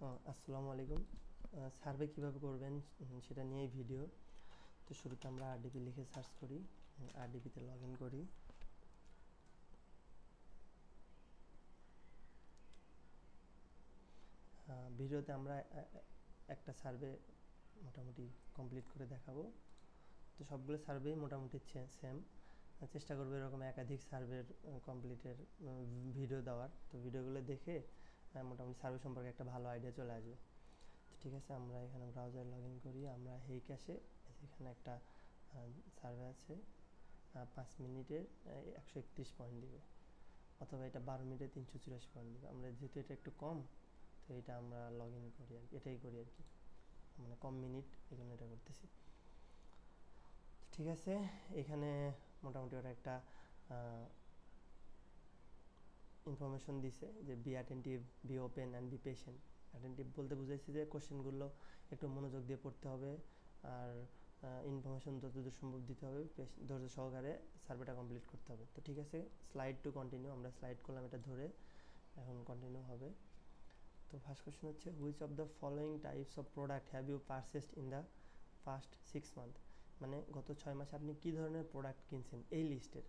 আসসালামু আলাইকুম। সার্ভে কীভাবে করবেন সেটা নিয়েই ভিডিও। তো শুরুতে আমরা আরডিপি লিখে সার্চ করি আরডিপিতে লগ ইন করি। ভিডিওতে আমরা একটা সার্ভে মোটামুটি কমপ্লিট করে দেখাবো। তো সবগুলো সার্ভেই মোটামুটি সেম চেষ্টা করব এরকম একাধিক সার্ভের কমপ্লিটের ভিডিও দেওয়ার। তো ভিডিওগুলো দেখে মোটামুটি সার্ভিস সম্পর্কে একটা ভালো আইডিয়া চলে আসবে। তো ঠিক আছে, আমরা এখানে ব্রাউজার লগ ইন করি, আমরা হেই ক্যাশে এখানে একটা সার্ভে আছে পাঁচ মিনিটের একশো একত্রিশ পয়েন্ট দিবে। অথবা এটা বারো মিনিটে তিনশো চুরাশি পয়েন্ট দিবে। আমরা যেহেতু এটা একটু কম, তো এটা আমরা লগ ইন করি আর এটাই করি আর কি। মানে কম মিনিট এই জন্য এটা করতেছি। ঠিক আছে, এখানে মোটামুটি ওরা একটা ইনফরমেশন দিছে যে be attentive be open and be patient attentive বলতে বুঝাইছি যে কোশ্চেনগুলো একটু মনোযোগ দিয়ে পড়তে হবে আর ইনফরমেশন যতদূর সম্ভব দিতে হবে ধৈর্য সহকারে সার্ভেটা কমপ্লিট করতে হবে। তো ঠিক আছে স্লাইড টু কন্টিনিউ আমরা স্লাইড করলাম এটা ধরে, এখন কন্টিনিউ হবে। তো ফার্স্ট কোশ্চেন হচ্ছে which of the following types of product have you purchased in the first six month মানে গত ছয় মাসে আপনি কী ধরনের প্রোডাক্ট কিনছেন? এই লিস্টের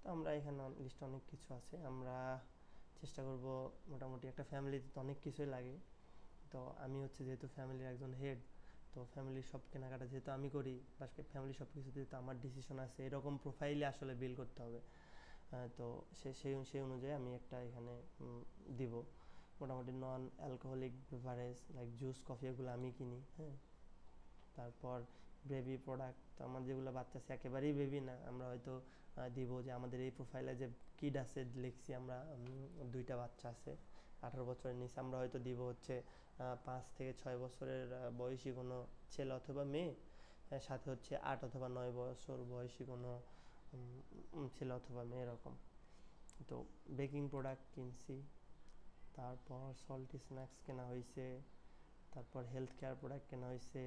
তো আমরা এখানে লিস্টে অনেক কিছু আছে। আমরা চেষ্টা করব মোটামুটি একটা ফ্যামিলিতে তো অনেক কিছুই লাগে। তো আমি হচ্ছে যেহেতু ফ্যামিলির একজন হেড তো ফ্যামিলির সব কেনাকাটা যেহেতু আমি করি বা ফ্যামিলি সব কিছুতে তো আমার ডিসিশন আছে, এরকম প্রোফাইলে আসলে বিল করতে হবে। তো সে সেই সেই অনুযায়ী আমি একটা এখানে দিব। মোটামুটি non alcoholic beverage like juice coffee এগুলো আমি কিনি হ্যাঁ। তারপর বেবি প্রোডাক্ট আমার যেগুলো বাচ্চা আছে, একেবারেই বেবি না, আমরা হয়তো দিব যে আমাদের এই প্রোফাইলে যে কিড আছে লিখছি আমরা দুইটা বাচ্চা আছে, আঠারো বছরের নিচে। আমরা হয়তো দিব হচ্ছে পাঁচ থেকে ছয় বছরের বয়সী কোনো ছেলে অথবা মেয়ে সাথে হচ্ছে আট অথবা নয় বছর বয়সী কোনো ছেলে অথবা মেয়ে এরকম। তো বেকিং প্রোডাক্ট কিনছি, তারপর সল্টি স্ন্যাক্স কেনা হয়েছে তারপর হেলথ কেয়ার প্রোডাক্ট কেনা হয়েছে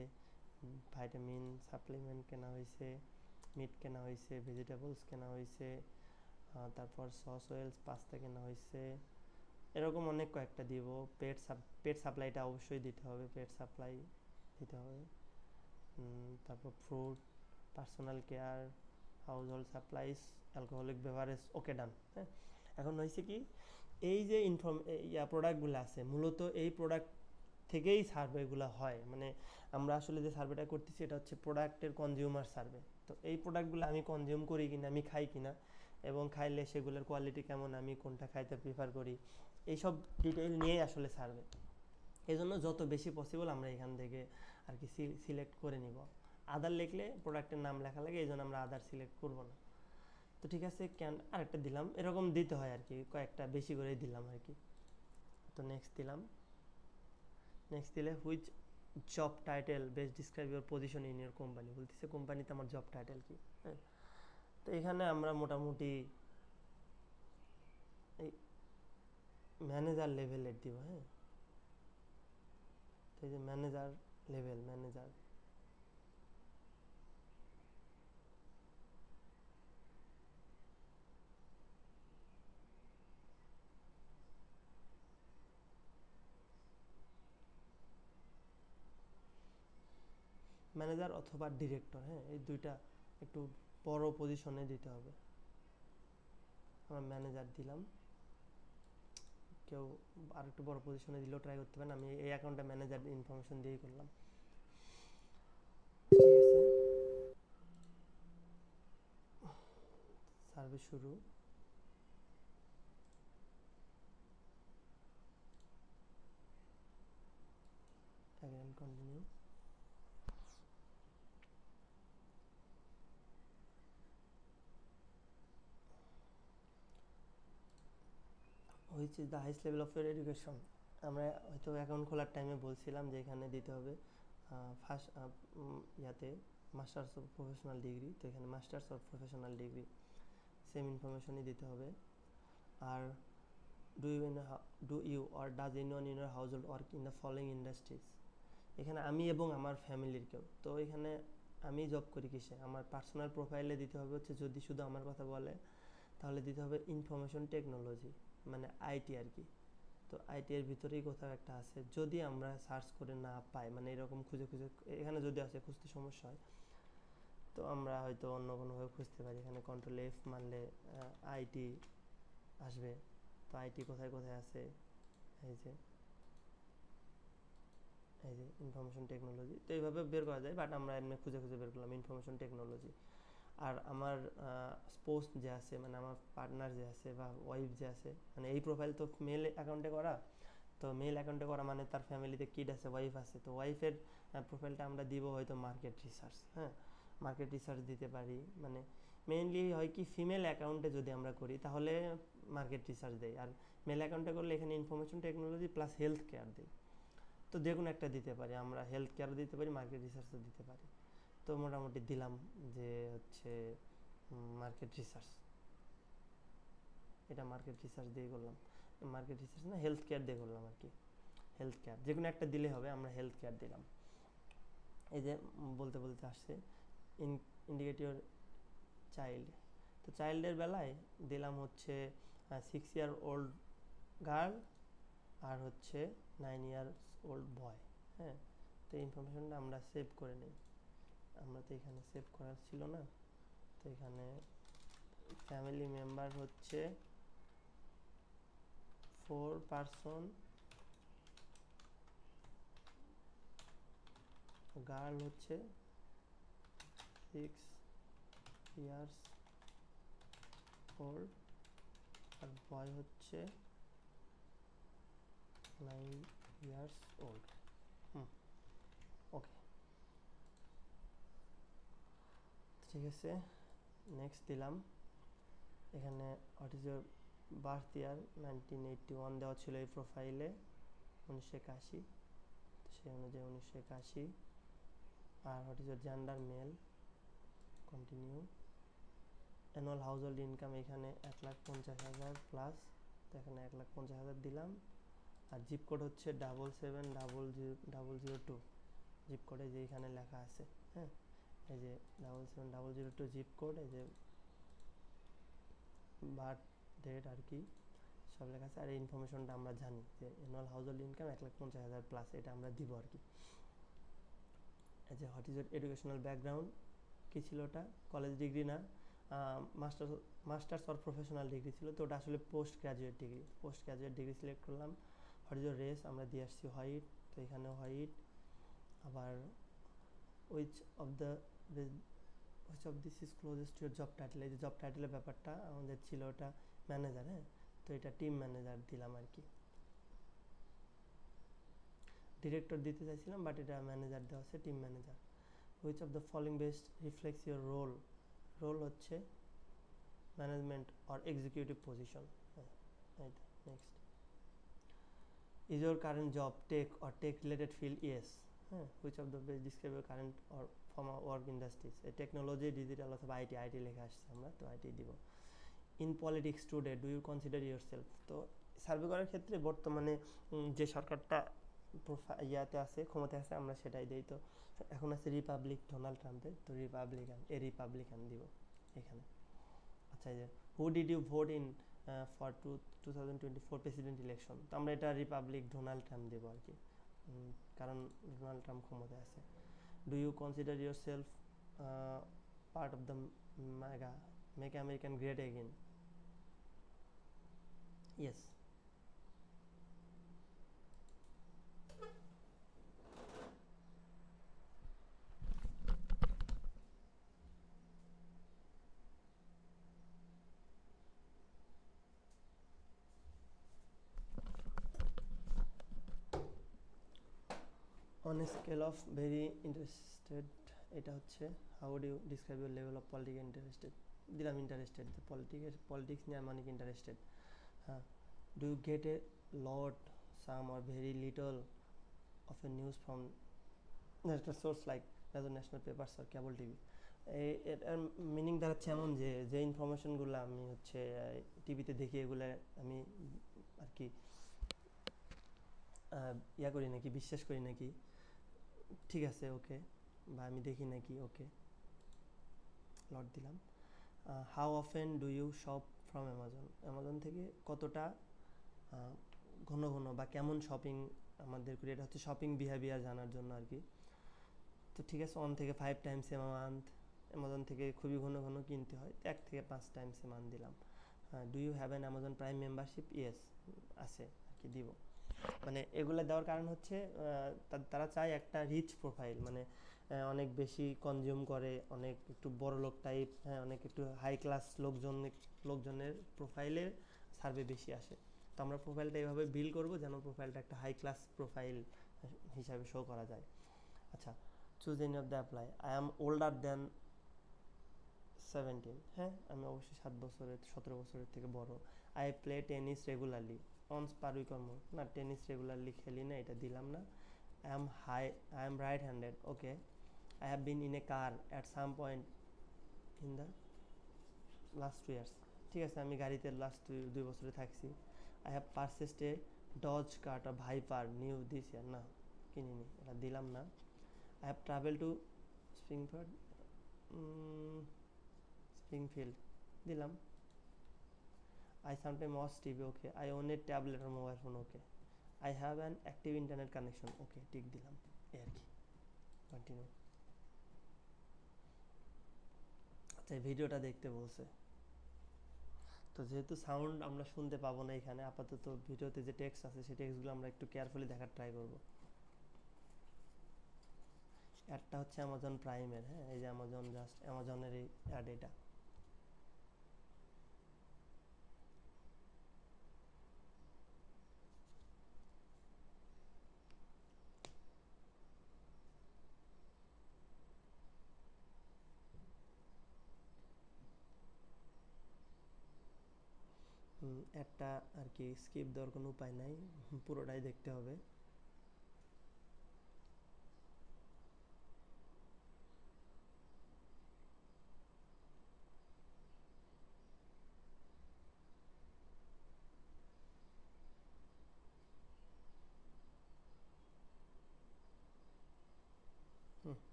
ভাইটামিন সাপ্লিমেন্ট কেনা হয়েছে মিট কেনা হয়েছে ভেজিটেবলস কেনা হয়েছে তারপর সস ওয়েলস পাস্তা কেনা হয়েছে এরকম অনেক কয়েকটা দিব। পেট পেট সাপ্লাইটা অবশ্যই দিতে হবে পেট সাপ্লাই দিতে হবে। তারপর fruit personal care household supplies alcoholic beverage okay done হ্যাঁ? এখন হয়েছে কি, এই যে ইনফর্ম ইয়া প্রোডাক্টগুলো আছে, মূলত এই প্রোডাক্ট থেকেই সার্ভেগুলো হয়। মানে আমরা আসলে যে সার্ভেটা করতেছি, এটা হচ্ছে প্রোডাক্টের কনজিউমার সার্ভে তো এই প্রোডাক্টগুলো আমি কনজিউম করি কিনা, আমি খাই কিনা এবং খাইলে সেগুলোর কোয়ালিটি কেমন, আমি কোনটা খাইতে প্রিফার করি, এইসব ডিটেইল নিয়েই আসলে সার্ভে এই জন্য যত বেশি পসিবল আমরা এখান থেকে আর কি সিলেক্ট করে নিব। আদার লিখলে প্রোডাক্টের নাম লেখা লাগে এই জন্য আমরা আদার সিলেক্ট করব না। তো ঠিক আছে ক্যান আরেকটা দিলাম। এরকম দিতে হয় আর কি, কয়েকটা বেশি করে দিলাম আর কি। তো নেক্সট দিলাম। নেক্সট দিলে which job title best describe your position in your company বলতেছে, কোম্পানিতে আমার জব টাইটেল কি? হ্যাঁ। তো এখানে আমরা মোটামুটি এই ম্যানেজার লেভেলের দিব হ্যাঁ? তো এই যে ম্যানেজার লেভেল ম্যানেজার ম্যানেজার অথবা ডিরেক্টর হ্যাঁ? এই দুইটা একটু বড় পজিশনে দিতে হবে। আমরা ম্যানেজার দিলাম। কেউ আর একটু বড় পজিশনে দিলেও ট্রাই করতে পারেন। আমি এই অ্যাকাউন্টে ম্যানেজার ইনফরমেশন দিয়েই করলাম। সার্ভিস শুরু। Again which is the highest level of year education আমরা হয়তো অ্যাকাউন্ট খোলার টাইমে বলছিলাম যে এখানে দিতে হবে ফার্স্ট ইয়াতে মাস্টার্স অফ প্রফেশনাল ডিগ্রি তো এখানে masters of professional degree same ইনফরমেশনই দিতে হবে। আর do you do you or does anyone in household work in the following industries এখানে আমি এবং আমার ফ্যামিলির কেউ। তো এখানে আমি জব করি কিসে? আমার পার্সোনাল প্রোফাইলে দিতে হবে হচ্ছে যদি শুধু আমার কথা বলে, তাহলে দিতে হবে ইনফরমেশন টেকনোলজি মানে আইটি আর কি। তো আইটি এর ভিতরেই কোথাও একটা আছে। যদি আমরা সার্চ করে না পাই মানে এরকম খুঁজে খুঁজে, এখানে যদি আছে খুঁজতে সমস্যা হয়, তো আমরা হয়তো অন্য কোনোভাবে খুঁজতে পারি। এখানে কন্ট্রোল এফ মারলে আইটি আসবে। তো আইটি কোথায় কোথায় আছে? এই যে এই যে ইনফরমেশন টেকনোলজি তো এইভাবে বের করা যায় বাট আমরা এমনি খুঁজে খুঁজে বের করলাম ইনফরমেশন টেকনোলজি আর আমার স্পোর্স যে আছে মানে আমার পার্টনার যে আছে বা ওয়াইফ যে আছে মানে এই প্রোফাইল তো মেল অ্যাকাউন্টে করা, তো মেল অ্যাকাউন্টে করা মানে তার ফ্যামিলিতে কিড আছে ওয়াইফ আছে, তো ওয়াইফের প্রোফাইলটা আমরা দিব হয়তো মার্কেট রিসার্চ হ্যাঁ? মার্কেট রিসার্চ দিতে পারি মানে মেইনলি হয় কি ফিমেল অ্যাকাউন্টে যদি আমরা করি, তাহলে মার্কেট রিসার্চ দেয় আর মেল অ্যাকাউন্টে করলে এখানে information technology plus health care দেয় তো যে কোনো একটা দিতে পারি, আমরা হেলথ কেয়ারও দিতে পারি মার্কেট রিসার্চও দিতে পারি। তো মোটামুটি দিলাম যে হচ্ছে মার্কেট রিসার্চ এটা মার্কেট রিসার্চ দিয়ে করলাম। মার্কেট রিসার্চ না হেলথ কেয়ার দিয়ে করলাম আর কি। হেলথ কেয়ার যে কোনো একটা দিলে হবে, আমরা হেলথ কেয়ার দিলাম। এই যে বলতে বলতে আসছে ইন ইন্ডিকেট চাইল্ড তো চাইল্ডের বেলায় দিলাম হচ্ছে সিক্স ইয়ার ওল্ড গার্ল আর হচ্ছে নাইন ইয়ার্স ওল্ড বয় হ্যাঁ? তো ইনফরমেশনটা আমরা সেভ করে নিই। আমরা তো এখানে সেভ করার ছিল না। তো এখানে ফ্যামিলি মেম্বার হচ্ছে ফোর পারসন গার্ল হচ্ছে সিক্স ইয়ার্স ওল্ড আর বয় হচ্ছে nine years old hmm okay ঠিক আছে নেক্সট দিলাম। এখানে what is your birth year nineteen eighty one দেওয়া ছিল এই প্রোফাইলে উনিশশো একাশি। সেই অনুযায়ী উনিশশো একাশি। আর what is gender male continue annual household income এখানে এক লাখ পঞ্চাশ হাজার প্লাস তো এখানে এক লাখ পঞ্চাশ হাজার দিলাম। আর জিপ কোড হচ্ছে double seven double zero double zero two zip কোডে যে এখানে লেখা আছে হ্যাঁ? এই যে double seven double zero two zip code এই যে বার্থ ডেট আর কি, সব লেখা আছে। আর এই ইনফরমেশনটা আমরা জানি যে অ্যানুয়াল হাউস ইনকাম এক লাখ পঞ্চাশ হাজার প্লাস এটা আমরা দিব আর কি। এই যে হোয়াট ইজ এডুকেশনাল ব্যাকগ্রাউন্ড কী ছিল ওটা? কলেজ ডিগ্রি না? Masters masters or professional degree ছিল। তো ওটা আসলে post graduate degree post graduate degree select করলাম হোয়াট ইজ রেস আমরা দিয়ে আসছি হোয়াইট তো এখানে হোয়াইট আবার which of the which of this is closest to job title এই যে জব টাইটেলের ব্যাপারটা আমাদের ছিল ওটা ম্যানেজার হ্যাঁ? তো এটা টিম ম্যানেজার দিলাম আর কি। ডিরেক্টর দিতে চাইছিলাম বাট এটা ম্যানেজার দেওয়া আছে team manager which of the following best reflects your role role হচ্ছে ম্যানেজমেন্ট অর এক্সিকিউটিভ পজিশন হ্যাঁ next is your current job tech or tech related field yes হ্যাঁ which of the best describe your current or form work industries technology digital অথবা IT IT লেখা আসছে আমরা, তো IT দিব। In politics today do you consider yourself তো survey করার ক্ষেত্রে বর্তমানে যে সরকারটা ইয়াতে আছে, ক্ষমতায় আছে, আমরা সেটাই দিই। তো এখন আছে রিপাবলিক ডোনাল্ড ট্রাম্পের তো রিপাবলিকান এ রিপাবলিকান দিব এখানে। আচ্ছা যে who did you vote in for to two thousand twenty four president election তো আমরা এটা রিপাবলিক ডোনাল্ড ট্রাম্প দেবো আর কি। কারণ ডোনাল্ড ট্রাম্প ক্ষমতায় আছে। do you consider yourself uh, part of the mega make american great again? Yes. On scale of very interested এটা হচ্ছে how do describe your level of political interested দিলাম interested যে political politics নিয়ে আমি অনেক interested হ্যাঁ do you get a lot some or very little of a news from national source like major national papers or cable TV এই এটার meaning দাঁড়াচ্ছে এমন যে যে ইনফরমেশনগুলো আমি হচ্ছে টিভিতে দেখি, এগুলো আমি আর কি ইয়া করি নাকি, বিশ্বাস করি নাকি? ঠিক আছে, ওকে। বা আমি দেখি নাকি, ওকে। লট দিলাম। How often do you shop from Amazon Amazon থেকে কতটা ঘন ঘন বা কেমন শপিং আমাদের করি? এটা হচ্ছে শপিং বিহেভিয়ার জানার জন্য আর কি। তো ঠিক আছে ওয়ান থেকে five times a month Amazon থেকে খুবই ঘন ঘন কিনতে হয়। এক থেকে পাঁচ টাইমস এ মান্থ দিলাম। Do you have an Amazon Prime membership yes আছে, আর কি, দিব। মানে এগুলো দেওয়ার কারণ হচ্ছে তারা চায় একটা রিচ প্রোফাইল মানে অনেক বেশি কনজিউম করে, অনেক একটু বড় লোক টাইপ হ্যাঁ অনেক একটু হাই ক্লাস লোকজন, লোকজনের প্রোফাইলের সার্ভে বেশি আসে। তো আমরা প্রোফাইলটা এইভাবে বিল করব যেন প্রোফাইলটা একটা হাই ক্লাস প্রোফাইল হিসাবে শো করা যায়। আচ্ছা choose any of the apply I am older than seventeen হ্যাঁ আমি অবশ্যই সাত বছরের, সতেরো বছরের থেকে বড়। I play tennis regularly once per week or more না, টেনিস রেগুলারলি খেলি না, এটা দিলাম না। I am high I am right handed okay I have been in a car at some point in the last two years ঠিক আছে, আমি গাড়িতে লাস্ট দুই বছরে থাকছি। I have purchased a Dodge or Viper new this year না, কিনিনি, এটা দিলাম না। I have travel to Springford Springfield দিলাম। I sometime watch TV okay I own a tablet or mobile phone okay I have an active internet connection okay tick দিলাম। এই আর কি। Continue আচ্ছা ভিডিওটা দেখতে বলছে। তো যেহেতু সাউন্ড আমরা শুনতে পাবো না এখানে, আপাতত ভিডিওতে যে টেক্সট আছে, সেই টেক্সটগুলো আমরা একটু কেয়ারফুলি দেখার ট্রাই করব। অ্যাডটা হচ্ছে অ্যামাজন প্রাইমের হ্যাঁ? এই যে অ্যামাজন জাস্ট অ্যামাজনের এই অ্যাড এটা হুম, একটা আর কি স্কিপ দেওয়ার কোনো উপায় নাই, পুরোটাই দেখতে হবে।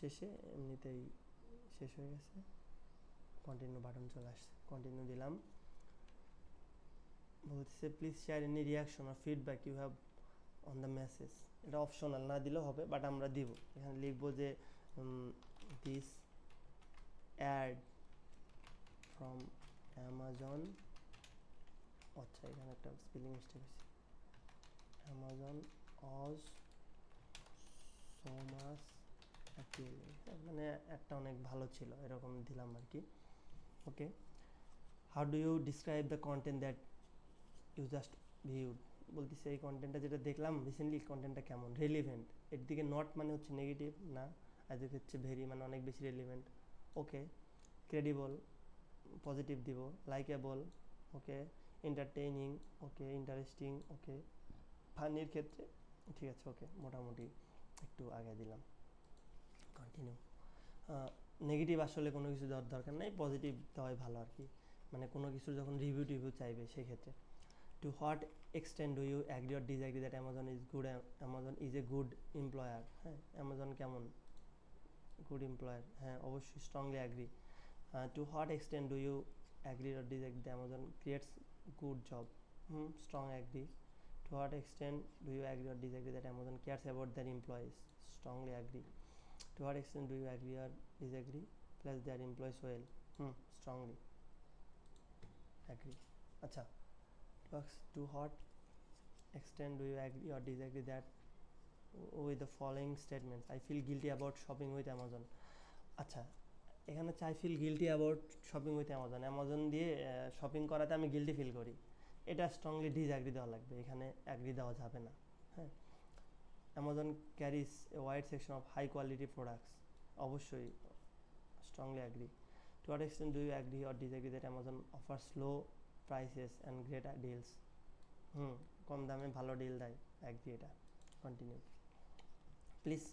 শেষে এমনিতেই শেষ হয়ে গেছে। কন্টিনিউ বাটন চলে আসছে। কন্টিনিউ দিলাম। বলতেছে please share any reaction or feedback you have on the message এটা অপশনাল না দিলেও হবে বাট আমরা দিব। এখানে লিখব যে দিস অ্যাড ফ্রম অ্যামাজন আচ্ছা এখানে একটা স্পেলিং মিস্টেক আছে অ্যামাজন অজ সো মাচ মানে একটা অনেক ভালো ছিল, এরকম দিলাম আর কি। Okay how do you describe the content that you just viewed বলতেছে এই কন্টেন্টটা যেটা দেখলাম রিসেন্টলি কন্টেন্টটা কেমন? রেলিভেন্ট এর দিকে নট মানে হচ্ছে নেগেটিভ না। এদিকে হচ্ছে ভেরি মানে অনেক বেশি রেলিভেন্ট ওকে ক্রেডিবল পজিটিভ দিব। Likeable okay entertaining okay interesting okay ফানির ক্ষেত্রে, ঠিক আছে ওকে মোটামুটি একটু আগে দিলাম। কন্টিনিউ নেগেটিভ আসলে কোনো কিছু দেওয়ার দরকার নেই পজিটিভ দেওয়াই ভালো আর কি। মানে কোনো কিছু যখন রিভিউ টিভিউ চাইবে, সেক্ষেত্রে। To what extent do you agree or disagree that Amazon is good Amazon is a good employer হ্যাঁ অ্যামাজন কেমন গুড এমপ্লয়ার হ্যাঁ অবশ্যই strongly agree to what extent do you agree or disagree the Amazon creates good job hmm strong agree to what extent do you agree or disagree that Amazon cares about their employees? Strongly agree. To what extent do you agree or disagree? Plus their employees well. Hmm, strongly. Agree. Acha. To what extent do you agree or disagree that with the following statements? I feel guilty about shopping with Amazon. আচ্ছা এখানে চাই feel guilty about shopping with Amazon Amazon দিয়ে shopping করাতে আমি guilty feel করি এটা strongly disagree দেওয়া লাগবে এখানে অ্যাগ্রি দেওয়া যাবে না হ্যাঁ Amazon carries a wide section of high quality products অবশ্যই strongly agree to what extent do you agree or disagree that Amazon offer slow prices and great deals hmm, কম দামে ভালো ডিল দেয় অ্যাগ্রি এটা continue please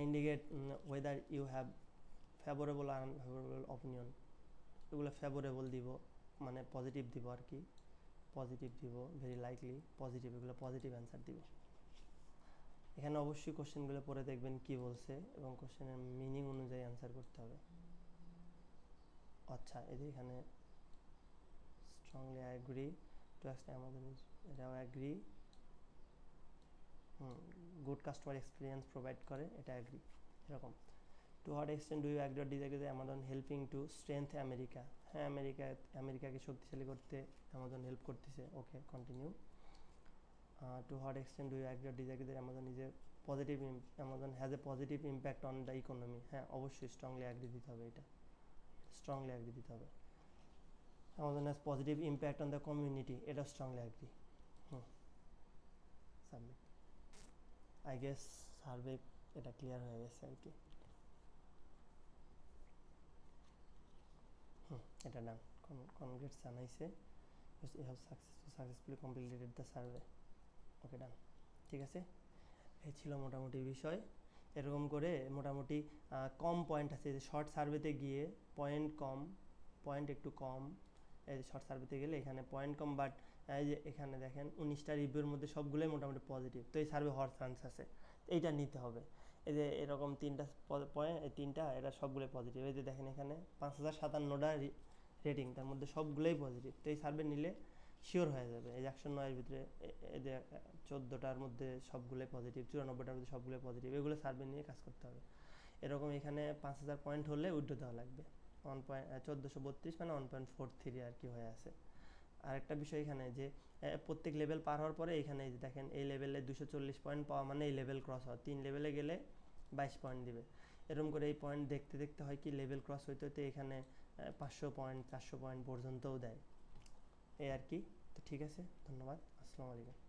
indicate whether you have favourable R unfavourable opinion এগুলো favourable দিব মানে positive দিব আর কি। পজিটিভ দিব ভেরি লাইকলি পজিটিভ এগুলো পজিটিভ অ্যান্সার দিব। এখানে অবশ্যই কোশ্চেনগুলো পড়ে দেখবেন কি বলছে এবং কোশ্চেনের মিনিং অনুযায়ী অ্যান্সার করতে হবে। আচ্ছা যে এখানে টু অ্যাক্সেপ্ট অ্যামাজন ইজ এটাও agree hmm good customer experience provide করে, এটা অ্যাগ্রি এরকম। To what extent do you agree or Amazon helping to strength America হ্যাঁ আমেরিকা আমেরিকাকে শক্তিশালী করতে অ্যামাজন হেল্প করতেছে okay continue to what extent do you agree or Amazon is a positive Amazon has a positive impact on the economy হ্যাঁ অবশ্যই strongly agree দিতে হবে এটা। স্ট্রংলি অ্যাগ্রি দিতে হবে। Amazon has positive impact on the community এটা hmm submit I guess survey এটা clear হয়ে গেছে আর কি। হুম এটা ডান কনগ্রেটস জানাইছে। You have successful successfully completed the survey okay done ঠিক আছে? এই ছিল মোটামুটি বিষয়। এরকম করে মোটামুটি কম পয়েন্ট আছে। শর্ট সার্ভেতে গিয়ে পয়েন্ট কম পয়েন্ট একটু কম শর্ট সার্ভেতে গেলে এখানে পয়েন্ট কম বাট এই যে এখানে দেখেন উনিশটা রিভিউর মধ্যে সবগুলোই মোটামুটি পজিটিভ তো এই সার্ভে হওয়ার চান্স আছে। এইটা নিতে হবে। এই যে এরকম তিনটা পয়েন্ট তিনটা এটা সবগুলোই পজিটিভ এই যে দেখেন এখানে পাঁচ হাজার সাতান্নটা রেটিং তার মধ্যে সবগুলোই পজিটিভ তো এই সার্ভে নিলে শিওর হয়ে যাবে। এই একশো নয়ের ভিতরে এই যে চোদ্দোটার মধ্যে সবগুলোই পজিটিভ চুরানব্বইটার মধ্যে সবগুলোই পজিটিভ এগুলো সার্ভে নিয়ে কাজ করতে হবে। এরকম এখানে পাঁচ হাজার পয়েন্ট হলে উইড্রো দেওয়া লাগবে। ওয়ান পয়েন্ট চোদ্দোশো বত্রিশ মানে ওয়ান পয়েন্ট ফোর থ্রি আর কি হয়ে আছে। আর একটা বিষয় এখানে যে প্রত্যেক লেভেল পার হওয়ার পরে এখানে যে দেখেন, এই লেভেলে দুশো চল্লিশ পয়েন্ট পাওয়া মানে এই লেভেল ক্রস হওয়া। তিন লেভেলে গেলে বাইশ পয়েন্ট দিবে। এরকম করে এই পয়েন্ট দেখতে দেখতে হয় কি লেভেল ক্রস হইতে হইতে এখানে পাঁচশো পয়েন্ট চারশো পয়েন্ট পর্যন্তও দেয়। এই আর কি। তো ঠিক আছে, ধন্যবাদ। আসসালামু আলাইকুম।